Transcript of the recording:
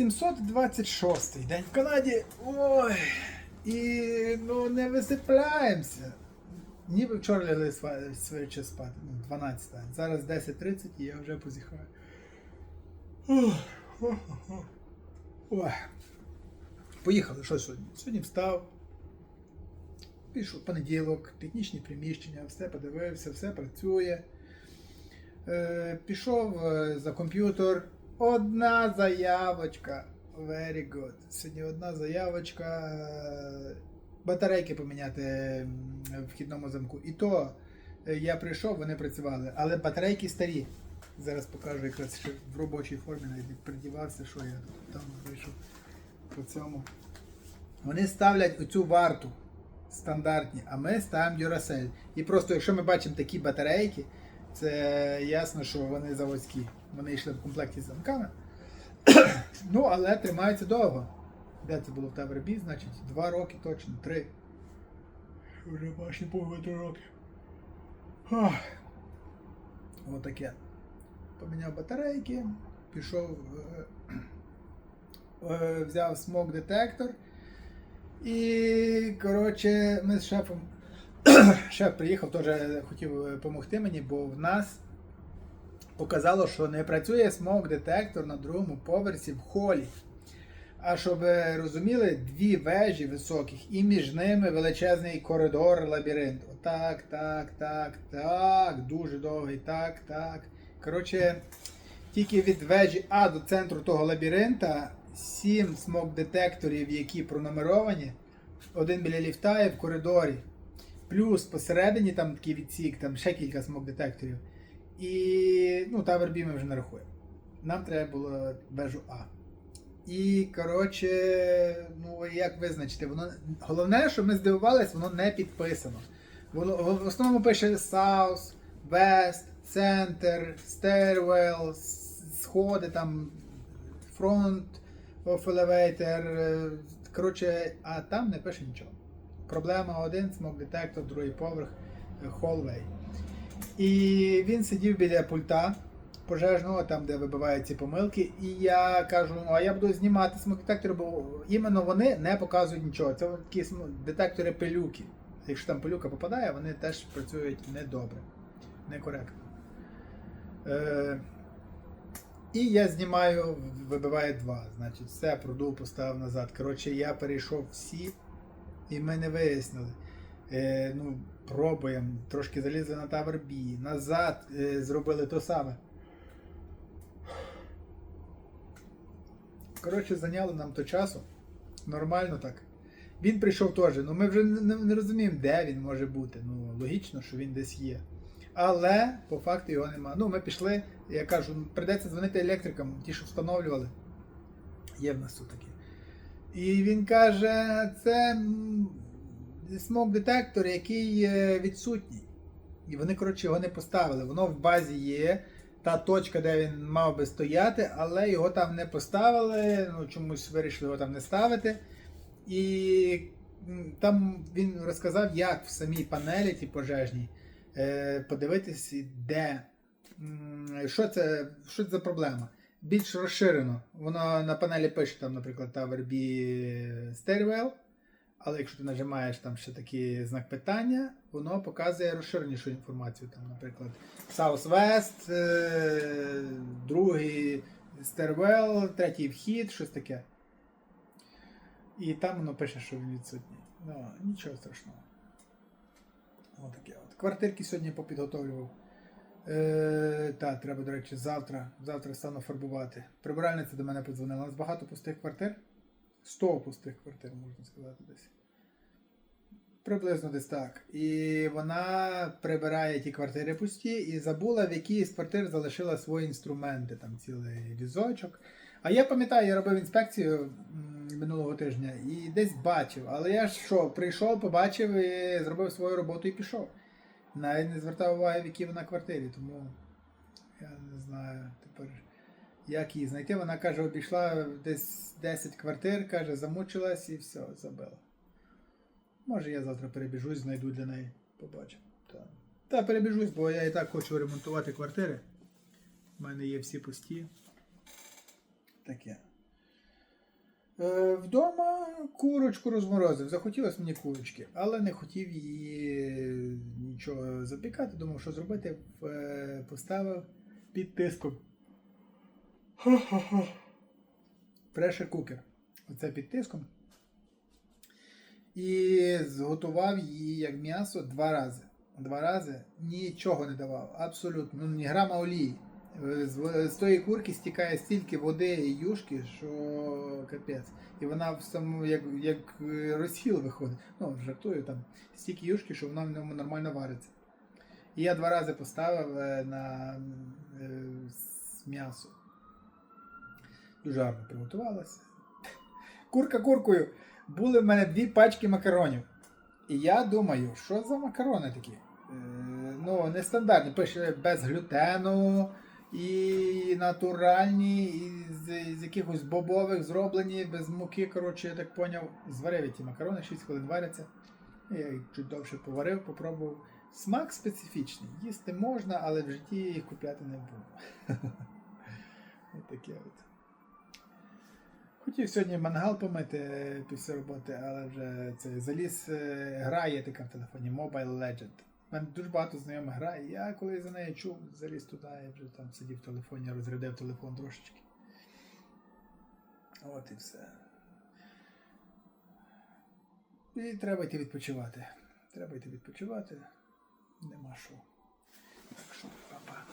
726 день в Канаді. Ой. І ну не висипляємося. Ніби вчора лягли свече спати. Ну, 12. Зараз 10.30 і я вже позіхаю. Ой. Поїхали, що сьогодні? Сьогодні встав. Пішов понеділок, технічні приміщення, все подивився, все працює. Е, пішов е, за комп'ютер. Одна заявочка. Very good. Сьогодні одна заявочка. Батарейки поміняти в вхідному замку. І то е, я прийшов, вони працювали. Але батарейки старі. Зараз покажу якраз ще в робочій формі навіть придівався, що я там вийшов по цьому. Вони ставлять оцю варту стандартні, а ми ставимо Duracell. І просто, якщо ми бачимо такі батарейки, це ясно, що вони заводські. Вони йшли в комплекті з замками. ну, але тримаються довго. Де це було в Тавербі, значить, два роки точно, три. Вже бачиш, половину роки. Отаке. Поміняв батарейки, пішов, е, е, взяв смок детектор. І, коротше, ми з шефом. Шеф приїхав, теж хотів допомогти мені, бо в нас показало, що не працює смок детектор на другому поверсі в холі. А щоб ви розуміли, дві вежі високих, і між ними величезний коридор, лабіринт. Отак, так, так, так, дуже довгий, так, так. Коротше, тільки від вежі А до центру того лабіринта сім смок-детекторів, які пронумеровані, один біля ліфта і в коридорі. Плюс посередині там такий відсік, там ще кілька смок-детекторів. І ну, Tower B ми вже не рахуємо. Нам треба було вежу А. І, коротше, ну як визначити, воно головне, що ми здивувалися, воно не підписано. Воно в основному пише South, West, Center, Stairwell, сходи там, Front of Elevator. е, Коротше, а там не пише нічого. Проблема один, смок детектор, другий поверх, hallway. І він сидів біля пульта пожежного, там, де вибивають ці помилки. І я кажу, ну а я буду знімати смок-детектори, бо іменно вони не показують нічого. Це такі детектори пилюки. Якщо там пилюка попадає, вони теж працюють недобре, некоректно. Е, і я знімаю, вибиває два. Значить, все, продув, поставив назад. Коротше, я перейшов всі, і ми не вияснили. Е, ну, пробуємо. Трошки залізли на Tower B, назад е, зробили то саме. Коротше, зайняло нам то часу. Нормально так. Він прийшов теж. Ну ми вже не, не розуміємо, де він може бути. Ну, логічно, що він десь є. Але по факту його нема. Ну, ми пішли, я кажу, прийдеться дзвонити електрикам, ті, що встановлювали. Є в нас тут такі. І він каже, це смок-детектор, який відсутній. І вони, коротше, його не поставили. Воно в базі є. Та точка, де він мав би стояти, але його там не поставили. Ну, чомусь вирішили його там не ставити. І там він розказав, як в самій панелі ті пожежній е, подивитись, де що це, що це за проблема. Більш розширено. Воно на панелі пише, там, наприклад, Tower B Stairwell, але якщо ти нажимаєш там ще такий знак питання, воно показує розширенішу інформацію. Там, наприклад, Southwest, е, другий Stairwell, третій вхід, щось таке. І там воно пише, що він відсутній. Ну, нічого страшного. Отаке от. Квартирки сьогодні попідготовлював. Е, так, треба, до речі, завтра. Завтра стану фарбувати. Прибиральниця до мене подзвонила. У нас багато пустих квартир. 100 пустих квартир, можна сказати, десь. Приблизно десь так. І вона прибирає ті квартири пусті і забула, в якій з квартир залишила свої інструменти, там цілий візочок. А я пам'ятаю, я робив інспекцію минулого тижня і десь бачив. Але я ж що, прийшов, побачив і зробив свою роботу і пішов. Навіть не звертав уваги, в якій вона квартирі, тому я не знаю тепер, як її знайти. Вона каже, обійшла десь 10 квартир, каже, замучилась і все, забила. Може, я завтра перебіжусь, знайду для неї, побачимо. Та, Та перебіжусь, бо я і так хочу ремонтувати квартири. У мене є всі пусті. Таке. Е, Вдома курочку розморозив. Захотілося мені курочки, але не хотів її нічого запікати. Думав, що зробити. Е, Поставив під тиском. Прешер кукер. Оце під тиском. І зготував її як м'ясо два рази. Два рази нічого не давав. Абсолютно. Ну, ні грама олії. З, з тої курки стікає стільки води і юшки, що капець. І вона в самому як, як е, розхіл виходить. Ну, жартую там. Стільки юшки, що вона в ньому нормально вариться. І я два рази поставив е, на е, м'ясо. Дуже гарно приготувалася. Курка куркою. Були в мене дві пачки макаронів. І я думаю, що за макарони такі? Е, ну, нестандартні. Пише без глютену і натуральні, і з, з якихось бобових зроблені, без муки. Коротше, я так поняв, зварив я ті макарони, 6 хвилин варяться. Я їх чуть довше поварив, попробував. Смак специфічний. Їсти можна, але в житті їх купляти не буду. Таке от. Хотів сьогодні мангал помити після роботи, але вже це заліз. е, Гра є така в телефоні Mobile Legend. У мене дуже багато знайомих грає. Я коли за нею чув, заліз туди, я вже там сидів в телефоні, розрядив телефон трошечки. От і все. І треба йти відпочивати. Треба йти відпочивати. Нема що. Так що, па-па.